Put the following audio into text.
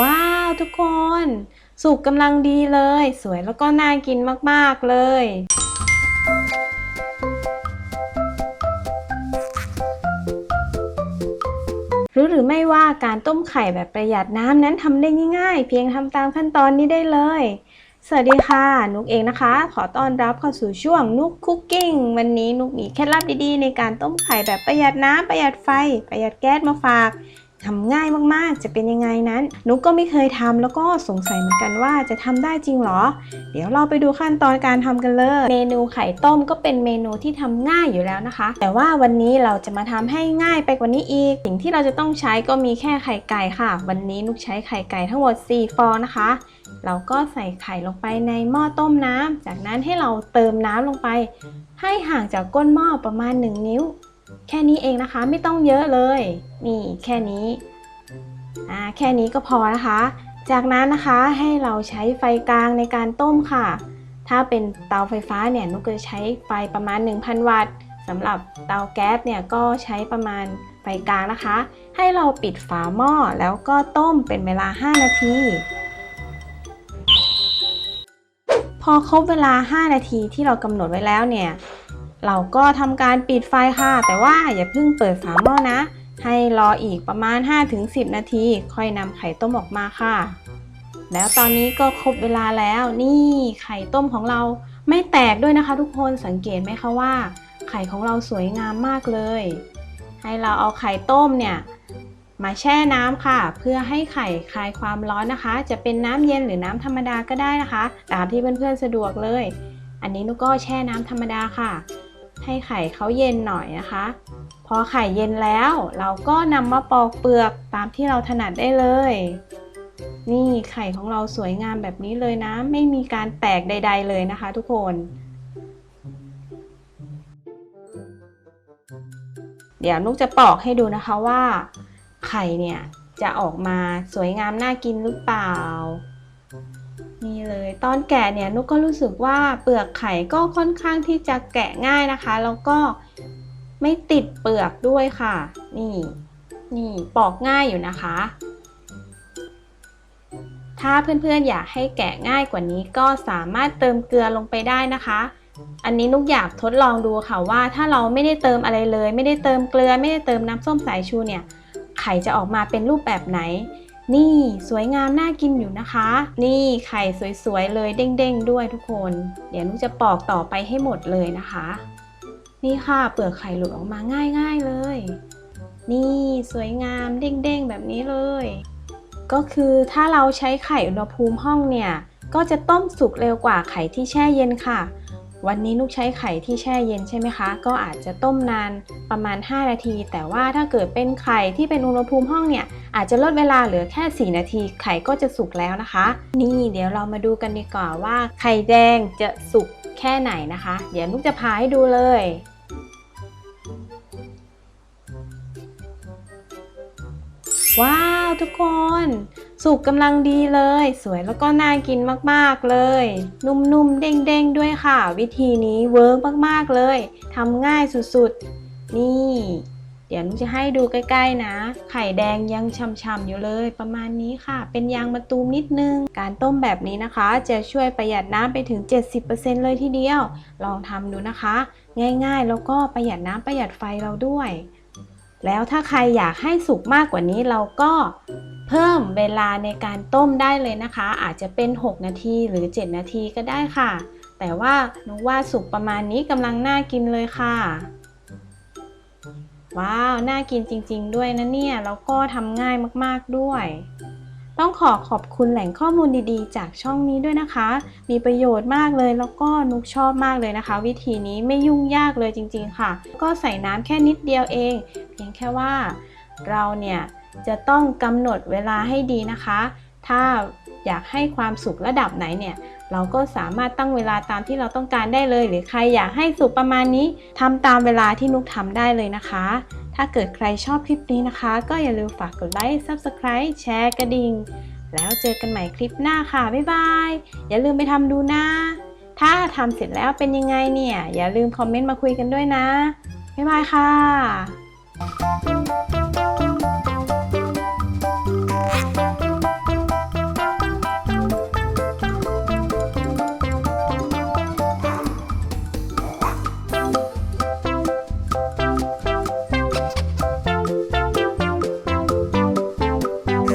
ว้าวทุกคน สุกกำลังดีเลย สวยแล้วก็น่ากินมากๆเลยรู้หรือไม่ว่าการต้มไข่แบบประหยัดน้ำนั้นทำได้ง่ายๆ เพียงทำตามขั้นตอนนี้ได้เลย สวัสดีค่ะ นุกเองนะคะ ขอต้อนรับเข้าสู่ช่วงนุกคุกกิ้งวันนี้นุกมีเคล็ดลับดีๆ ในการต้มไข่แบบประหยัดน้ำประหยัดไฟ ประหยัดแก๊สมาฝาก ทำง่ายมากๆ จะเป็นยังไงนั้น นุกก็ไม่เคยทำแล้วก็สงสัยเหมือนกันว่าจะทำได้จริงหรอ เดี๋ยวเราไปดูขั้นตอนการทำกันเลย เมนูไข่ต้มก็เป็นเมนูที่ทำง่ายอยู่แล้วนะคะ แต่ว่าวันนี้เราจะมาทำให้ง่ายไปกว่านี้อีก สิ่งที่เราจะต้องใช้ก็มีแค่ไข่ไก่ค่ะ วันนี้นุกใช้ไข่ไก่ทั้งหมด 4 ฟองนะคะเราก็ใส่ไข่ลงไปในหม้อต้มน้ำ จากนั้นให้เราเติมน้ำลงไป ให้ห่างจากก้นหม้อประมาณ 1 นิ้ว แค่นี้เองนะคะไม่ต้องเยอะเลย นี่แค่นี้อ่าแค่นี้ก็พอนะคะ จากนั้นนะคะให้เราใช้ไฟกลางในการต้มค่ะ ถ้าเป็นเตาไฟฟ้าเนี่ยนุกจะใช้ไฟประมาณ 1,000 วัตต์สำหรับเตาแก๊สเนี่ยก็ใช้ประมาณไฟกลางนะคะ ให้เราปิดฝาหม้อแล้วก็ต้มเป็นเวลา 5 นาที พอครบเวลา 5 นาทีที่เรากำหนดไว้แล้วเนี่ย เราก็ทำการปิดไฟค่ะ แต่ว่าอย่าเพิ่งเปิดฝาหม้อนะ ให้รออีกประมาณ 5-10 นาที ค่อยนำไข่ต้มออกมาค่ะ แล้วตอนนี้ก็ครบเวลาแล้ว นี่ไข่ต้มของเราไม่แตกด้วยนะคะ ทุกคนสังเกตไหมคะว่า ไข่ของเราสวยงามมากเลย ให้เราเอาไข่ต้มเนี่ยมาแช่น้ำค่ะ เพื่อให้ไข่คลายความร้อนนะคะ จะเป็นน้ำเย็นหรือน้ำธรรมดาก็ได้นะคะ ตามที่เพื่อนๆสะดวกเลย อันนี้นุกก็แช่น้ำธรรมดาค่ะ ให้ไข่เขาเย็นหน่อยนะคะ พอไข่เย็นแล้วเราก็นำมาปอกเปลือกตามที่เราถนัดได้เลย นี่ไข่ของเราสวยงามแบบนี้เลยนะ ไม่มีการแตกใด ๆ เลยนะคะ ทุกคน เดี๋ยวนุกจะปอกให้ดูนะคะว่า ไข่เนี่ยจะออกมาสวยงามน่ากินหรือเปล่า นี่เลยตอนแกะเนี่ยนุกก็รู้สึกว่าเปลือกไข่ก็ค่อนข้างที่จะแกะง่ายนะคะ แล้วก็ไม่ติดเปลือกด้วยค่ะ นี่ นี่ปอกง่ายอยู่นะคะ ถ้าเพื่อนๆอยากให้แกะง่ายกว่านี้ก็สามารถเติมเกลือลงไปได้นะคะ อันนี้นุกอยากทดลองดูค่ะว่า ถ้าเราไม่ได้เติมอะไรเลย ไม่ได้เติมเกลือ ไม่ได้เติมน้ำส้มสายชูเนี่ย ไข่จะออกมาเป็นรูปแบบไหน นี่สวยงามน่ากินอยู่นะคะ นี่ไข่สวยๆเลยเด้งๆด้วยทุกคน เดี๋ยวนุกจะปอกต่อไปให้หมดเลยนะคะ นี่ค่ะเปลือกไข่หลุดออกมาง่ายๆเลย นี่สวยงามเด้งๆแบบนี้เลย ก็คือถ้าเราใช้ไข่อุณหภูมิห้องเนี่ย ก็จะต้มสุกเร็วกว่าไข่ที่แช่เย็นค่ะ วันนี้นุกใช้ไข่ที่แช่เย็นใช่ไหมคะ ก็อาจจะต้มนานประมาณ 5 นาที แต่ว่าถ้าเกิดเป็นไข่ที่เป็นอุณหภูมิห้องเนี่ย อาจจะลดเวลาเหลือแค่ 4 นาที ไข่ก็จะสุกแล้วนะคะ นี่เดี๋ยวเรามาดูกันดีกว่าว่า ไข่แดงจะสุกแค่ไหนนะคะ เดี๋ยวนุกจะพาให้ดูเลยว้าว ทุกคน สุกกำลังดีเลย สวยแล้วก็น่ากินมากๆเลย นุ่มๆ เด้งๆ ด้วยค่ะ วิธีนี้เวิร์กมากๆเลยทำง่ายสุดๆ นี่ เดี๋ยวนุกจะให้ดูใกล้ๆนะ ไข่แดงยังช่ำๆอยู่เลย ประมาณนี้ค่ะ เป็นยางมะตูมนิดนึง การต้มแบบนี้นะคะ จะช่วยประหยัดน้ำไปถึง 70%เลยทีเดียว ลองทำดูนะคะ ง่ายๆ แล้วก็ประหยัดน้ำประหยัดไฟเราด้วย แล้วถ้าใครอยากให้สุกมากกว่านี้เราก็เพิ่มเวลาในการต้มได้เลยนะคะ อาจจะเป็น 6 นาทีหรือ 7 นาทีก็ได้ค่ะ แต่ว่านุว่าสุกประมาณนี้กำลังน่ากินเลยค่ะ ว้าว น่ากินจริง ๆ ด้วยนะเนี่ย แล้วก็ทำง่ายมากๆด้วย ต้องขอขอบคุณแหล่งข้อมูลดีๆ จากช่องนี้ด้วยนะคะ มีประโยชน์มากเลยแล้วก็นุกชอบมากเลยนะคะ วิธีนี้ไม่ยุ่งยากเลยจริง ๆ ค่ะ ก็ใส่น้ำแค่นิดเดียวเอง เพียงแค่ว่าเราเนี่ยจะต้องกำหนดเวลาให้ดีนะคะ ถ้าอยากให้ความสุกระดับไหนเนี่ยเราก็สามารถตั้งเวลาตามที่เราต้องการได้เลย หรือใครอยากให้สุกประมาณนี้ทำตามเวลาที่นุกทำได้เลยนะคะ ถ้าเกิดใครชอบคลิปนี้นะคะ ก็อย่าลืมฝากกดไลค์ Subscribe แชร์กระดิ่ง แล้วเจอกันใหม่คลิปหน้าค่ะ บ๊ายบาย อย่าลืมไปทำดูนะ ถ้าทำเสร็จแล้วเป็นยังไงเนี่ย อย่าลืมคอมเมนต์มาคุยกันด้วยนะ บ๊ายบายค่ะ